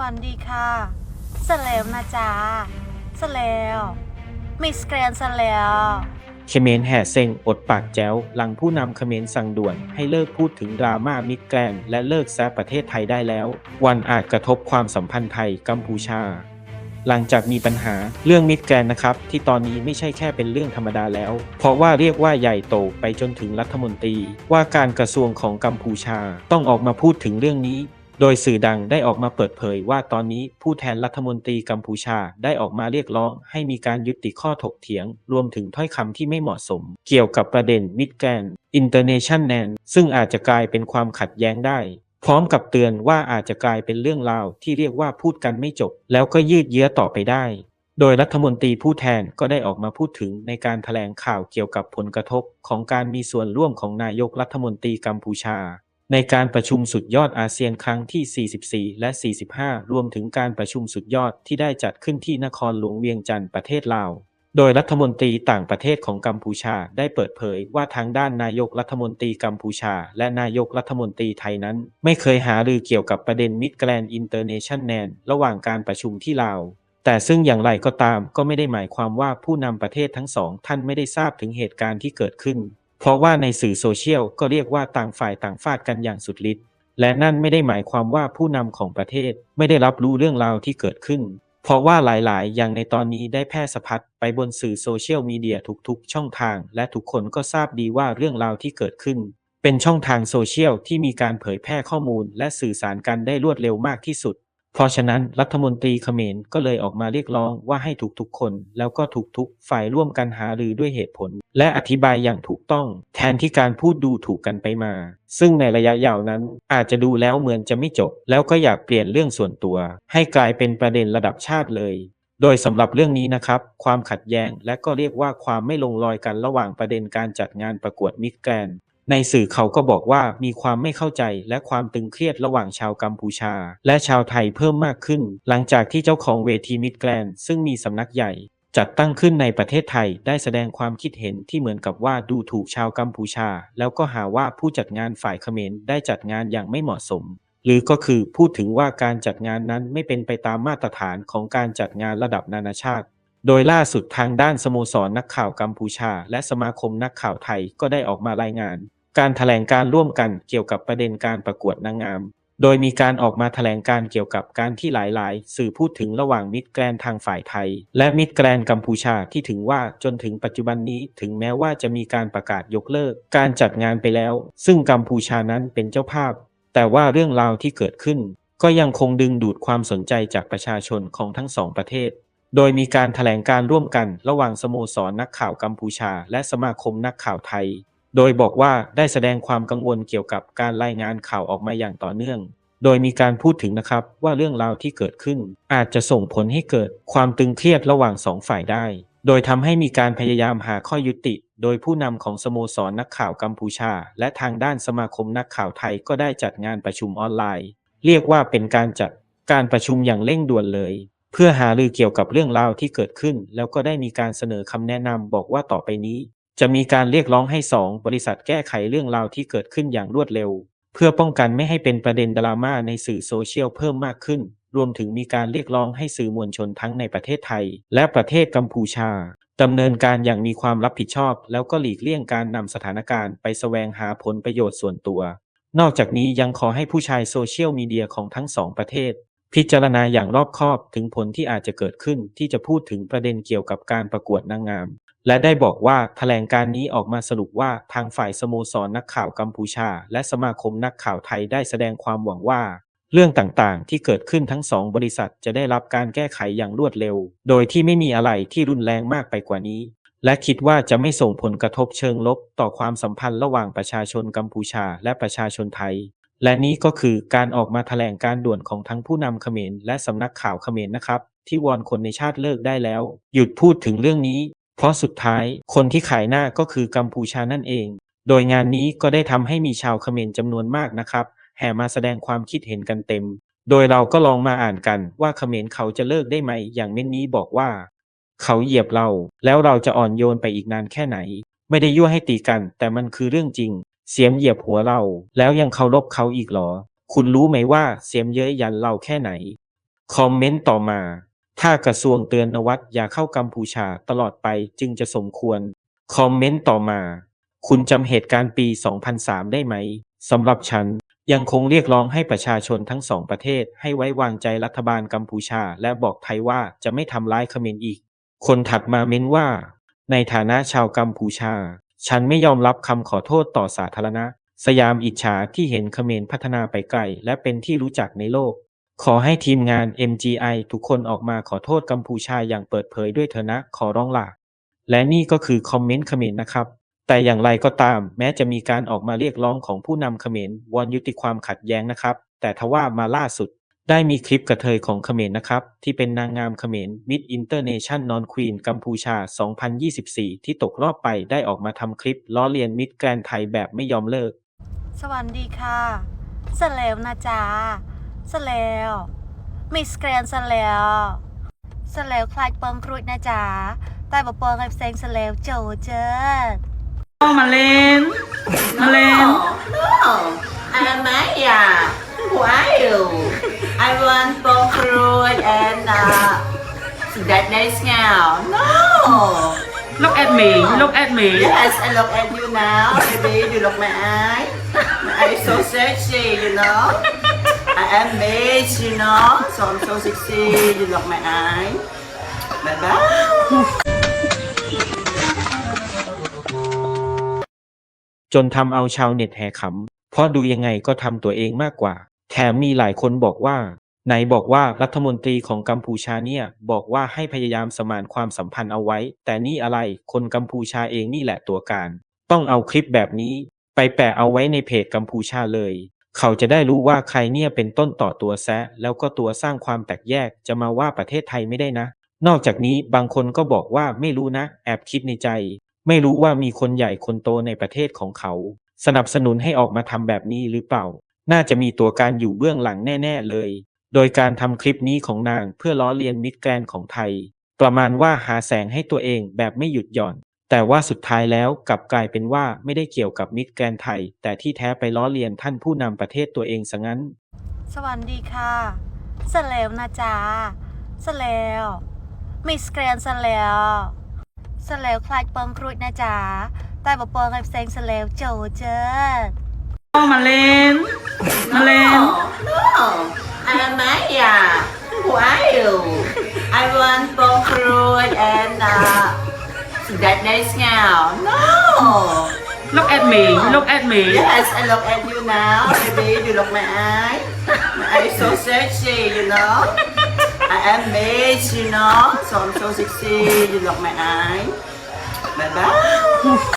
วัสดีค่ะสเลวนะจ๊ะสเลวมิสแกรนสเลวเขมรแห่เซ็งอดปากแจ้ว หลังผู้นำเขมรสั่งด่วน ให้เลิกพูดถึงดราม่ามิดแกรนและเลิกแซะประเทศไทยได้แล้ว วันอาจกระทบความสัมพันธ์ไทยกัมพูชา หลังจากมีปัญหาเรื่องมิดแกรนนะครับ ที่ตอนนี้ไม่ใช่แค่เป็นเรื่องธรรมดาแล้ว เพราะว่าเรียกว่าใหญ่โตไปจนถึงรัฐมนตรี ว่าการกระทรวงของกัมพูชาต้องออกมาพูดถึงเรื่องนี้ โดยสื่อดังได้ออกมาเปิดเผยว่าตอนนี้ผู้แทนรัฐมนตรีกัมพูชาได้ออกมาเรียกร้องให้มีการยุติข้อถกเถียง รวมถึงถ้อยคำที่ไม่เหมาะสม เกี่ยวกับประเด็นมิดแกนอินเตอร์เนชั่นแนนซึ่งอาจจะกลายเป็นความขัดแย้งได้ พร้อมกับเตือนว่าอาจจะกลายเป็นเรื่องราวที่เรียกว่าพูดกันไม่จบ แล้วก็ยืดเยื้อต่อไปได้ โดยรัฐมนตรีผู้แทนก็ได้ออกมาพูดถึงในการถแถลงข่าวเกี่ยวกับผลกระทบ ของการมีส่วนร่วมของนายกรัฐมนตรีกัมพูชา ในการประชุมสุดยอดอาเซียนครั้งที่ 44 และ 45 รวมถึงการประชุมสุดยอดที่ได้จัดขึ้นที่นครหลวงเวียงจันทร์ประเทศลาว โดยรัฐมนตรีต่างประเทศของกัมพูชาได้เปิดเผยว่าทางด้านนายกรัฐมนตรีกัมพูชา และนายกรัฐมนตรีไทยนั้น ไม่เคยหารือเกี่ยวกับประเด็นมิดแกรนอินเตอร์เนชั่นแนนระหว่างการประชุมที่ลาวแต่ซึ่งอย่างไรก็ตามก็ไม่ได้หมายความว่าผู้นำประเทศทั้งสองท่านไม่ได้ทราบถึงเหตุการณ์ที่เกิดขึ้น เพราะว่าในสื่อโซเชียลก็เรียกว่าต่างฝ่ายต่างฟาดกันอย่างสุดฤทธิ์และนั่นไม่ได้หมายความว่าผู้นำของประเทศไม่ได้รับรู้เรื่องราวที่เกิดขึ้น เพราะว่าหลายๆ อย่างในตอนนี้ได้แพร่สะพัดไปบนสื่อโซเชียลมีเดียทุกๆ ช่องทาง และทุกคนก็ทราบดีว่าเรื่องราวที่เกิดขึ้น เป็นช่องทางโซเชียลที่มีการเผยแพร่ข้อมูลและสื่อสารกันได้รวดเร็วมากที่สุด เพราะฉะนั้นรัฐมนตรีเขมรก็เลยออกมาเรียกร้องว่าให้ทุกๆคน แล้วก็ทุกๆฝ่ายร่วมกันหารือด้วยเหตุผล และอธิบายอย่างถูกต้อง แทนที่การพูดดูถูกกันไปมา ซึ่งในระยะยาวนั้นอาจจะดูแล้วเหมือนจะไม่จบ แล้วก็อยากเปลี่ยนเรื่องส่วนตัว ให้กลายเป็นประเด็นระดับชาติเลย โดยสำหรับเรื่องนี้นะครับ ความขัดแย้งและก็เรียกว่าความไม่ลงรอยกันระหว่างประเด็นการจัดงานประกวดมิสแกรน ในสื่อเขาก็บอกว่ามีความไม่เข้าใจและความตึงเครียดระหว่างชาวกัมพูชา และชาวไทยเพิ่มมากขึ้น หลังจากที่เจ้าของเวทีมิสแกรนซึ่งมีสำนักใหญ่ จัดตั้งขึ้นในประเทศไทยได้แสดงความคิดเห็นที่เหมือนกับว่าดูถูกชาวกัมพูชา แล้วก็หาว่าผู้จัดงานฝ่ายเขมรได้จัดงานอย่างไม่เหมาะสม หรือก็คือพูดถึงว่าการจัดงานนั้นไม่เป็นไปตามมาตรฐานของการจัดงานระดับนานาชาติ โดยล่าสุดทางด้านสโมสรนักข่าวกัมพูชา และสมาคมนักข่าวไทยก็ได้ออกมารายงาน การถแถลงการร่วมกันเกี่ยวกับประเด็นการประกวดนางงาม โดยมีการออกมาถแถลงการเกี่ยวกับการที่หลาย ๆ สื่อพูดถึงระหว่างมิตรแกรนทางฝ่ายไทย และมิตรแกรนกัมพูชาที่ถึงว่าจนถึงปัจจุบันนี้ถึงแม้ว่าจะมีการประกาศยกเลิก การจัดงานไปแล้ว ซึ่งกัมพูชานั้นเป็นเจ้าภาพ แต่ว่าเรื่องราวที่เกิดขึ้น ก็ยังคงดึงดูดความสนใจจากประชาชนของทั้งสองประเทศ โดยมีการถแถลงการร่วมกันระหว่างสโมสรนักข่าวกัมพูชา และสมาคมนักข่าวไทย โดยบอกว่าได้แสดงความกังวลเกี่ยวกับการรายงานข่าวออกมาอย่างต่อเนื่อง โดยมีการพูดถึงนะครับว่าเรื่องราวที่เกิดขึ้น อาจจะส่งผลให้เกิดความตึงเครียดระหว่างสองฝ่ายได้ โดยทำให้มีการพยายามหาข้อยุติ โดยผู้นำของสโมสรนักข่าวกัมพูชา และทางด้านสมาคมนักข่าวไทยก็ได้จัดงานประชุมออนไลน์ เรียกว่าเป็นการจัดการประชุมอย่างเร่งด่วนเลย เพื่อหารือเกี่ยวกับเรื่องราวที่เกิดขึ้น แล้วก็ได้มีการเสนอคำแนะนำบอกว่าต่อไปนี้ จะมีการเรียกร้องให้สองบริษัทแก้ไขเรื่องราวที่เกิดขึ้นอย่างรวดเร็ว เพื่อป้องกันไม่ให้เป็นประเด็นดราม่าในสื่อโซเชียลเพิ่มมากขึ้น รวมถึงมีการเรียกร้องให้สื่อมวลชนทั้งในประเทศไทย และประเทศกัมพูชาดำเนินการอย่างมีความรับผิดชอบ แล้วก็หลีกเลี่ยงการนำสถานการณ์ไปแสวงหาผลประโยชน์ส่วนตัว นอกจากนี้ยังขอให้ผู้ใช้โซเชียลมีเดียของทั้งสองประเทศ พิจารณาอย่างรอบคอบถึงผลที่อาจจะเกิดขึ้นที่จะพูดถึงประเด็นเกี่ยวกับการประกวดนางงาม และได้บอกว่าแถลงการนี้ออกมาสรุปว่าทางฝ่ายสโมสรนักข่าวกัมพูชา และสมาคมนักข่าวไทยได้แสดงความหวังว่า เรื่องต่างๆ ที่เกิดขึ้นทั้งสองบริษัทจะได้รับการแก้ไขอย่างรวดเร็ว โดยที่ไม่มีอะไรที่รุนแรงมากไปกว่านี้ และคิดว่าจะไม่ส่งผลกระทบเชิงลบ ต่อความสัมพันธ์ระหว่างประชาชนกัมพูชาและประชาชนไทย และนี้ก็คือการออกมาแถลงการด่วนของทั้งผู้นำเขมรและสำนักข่าวเขมรนะครับ ที่วอนคนในชาติเลิกได้แล้ว หยุดพูดถึงเรื่องนี้ เพราะสุดท้ายคนที่ขายหน้าก็คือกัมพูชานั่นเอง โดยงานนี้ก็ได้ทำให้มีชาวเขมรจำนวนมากนะครับ แห่มาแสดงความคิดเห็นกันเต็ม โดยเราก็ลองมาอ่านกันว่าเขมรเขาจะเลิกได้ไหม อย่างเม่นนี้บอกว่า เขาเหยียบเรา แล้วเราจะอ่อนโยนไปอีกนานแค่ไหน ไม่ได้ยั่วให้ตีกัน แต่มันคือเรื่องจริง เสียมเหยียบหัวเรา แล้วยังเคารพเขาอีกเหรอ คุณรู้ไหมว่าเสียมเย้ยยันเราแค่ไหน คอมเมนต์ต่อมา ถ้ากระทรวงเตือนนวัดอย่าเข้ากัมพูชาตลอดไปจึงจะสมควร คอมเมนต์ต่อมา คุณจำเหตุการณ์ปี 2003 ได้ไหมสำหรับฉันยังคงเรียกร้องให้ประชาชนทั้งสองประเทศ ให้ไว้วางใจรัฐบาลกัมพูชา และบอกไทยว่าจะไม่ทำร้ายเขมรอีก คนถัดมาเม้นว่า ในฐานะชาวกัมพูชา ฉันไม่ยอมรับคำขอโทษต่อสาธารณะ สยามอิจฉาที่เห็นเขมรพัฒนาไปไกลและเป็นที่รู้จักในโลก ขอให้ทีมงาน MGI ทุกคนออกมาขอโทษกัมพูชาอย่างเปิดเผยด้วยเถอะนะขอร้องล่ะ และนี่ก็คือคอมเมนต์เขมรนะครับ แต่อย่างไรก็ตาม แม้จะมีการออกมาเรียกร้องของผู้นำเขมรวอนยุติความขัดแย้งนะครับ แต่ทว่ามาล่าสุด ได้มีคลิปกระเทยของเขมรนะครับ ที่เป็นนางงามเขมร Miss Internation Non Queen กัมพูชา 2024 ที่ตกรอบไปได้ออกมาทำคลิปล้อเลียนมิตรแกรนไทยแบบไม่ยอมเลิก สวัสดีค่ะเสร็จแล้วนะจ๊ะเสร็จแล้วมิสแกรนเสร็จแล้วเสร็จแล้วคลายเปิงครุยนะจ๊ะแต่บ่เปิงให้เซ็งเสร็จแล้วโจเจิดมาเลนมาเลน No, I'm Maya. Who are you? I want bone fruit and uh, that nice now. No. look at me look at me Yes, I look at you now, baby. You look my eye. My eye is so sexy, you know. I am Mitch, you know. So I'm so sexy. You look my eye. Bye bye. จนทำเอาชาวเน็ตแห่ขำเพราะดูยังไงก็ทำตัวเองมากกว่า แถมมีหลายคนบอกว่า ไหนบอกว่ารัฐมนตรีของกัมพูชาเนี่ย บอกว่าให้พยายามสมานความสัมพันธ์เอาไว้ แต่นี่อะไรคนกัมพูชาเองนี่แหละตัวการ ต้องเอาคลิปแบบนี้ไปแปะเอาไว้ในเพจกัมพูชาเลย เขาจะได้รู้ว่าใครเนี่ยเป็นต้นต่อตัวแซะ แล้วก็ตัวสร้างความแตกแยกจะมาว่าประเทศไทยไม่ได้นะ นอกจากนี้บางคนก็บอกว่าไม่รู้นะ แอบคิดในใจ ไม่รู้ว่ามีคนใหญ่คนโตในประเทศของเขา สนับสนุนให้ออกมาทำแบบนี้หรือเปล่า น่าจะมีตัวการอยู่เบื้องหลังแน่ ๆ เลย โดยการทำคลิปนี้ของนางเพื่อล้อเลียนมิตรแกรนของไทย ประมาณว่าหาแสงให้ตัวเองแบบไม่หยุดหย่อน แต่ว่าสุดท้ายแล้วกลับกลายเป็นว่าไม่ได้เกี่ยวกับมิตรแกรนไทย แต่ที่แท้ไปล้อเลียนท่านผู้นำประเทศตัวเองซะงั้น สวัสดีค่ะสแล้วนะจ๊ะสแล้วมิสแกรนสแล้วสแล้วคลายเปิงครุยนะจ๊ะแต่บ่เปิงให้เซงสแล้วโจเจิด mà lên mà lên no, I'm Maya who are you I want bomb fruit and uh, that nice now no Look at me, look at me. Yes, I look at you now, baby. You look my eye. My eye is so sexy, you know. I am bitch, you know. So I'm so sexy. You look my eye. Bye bye.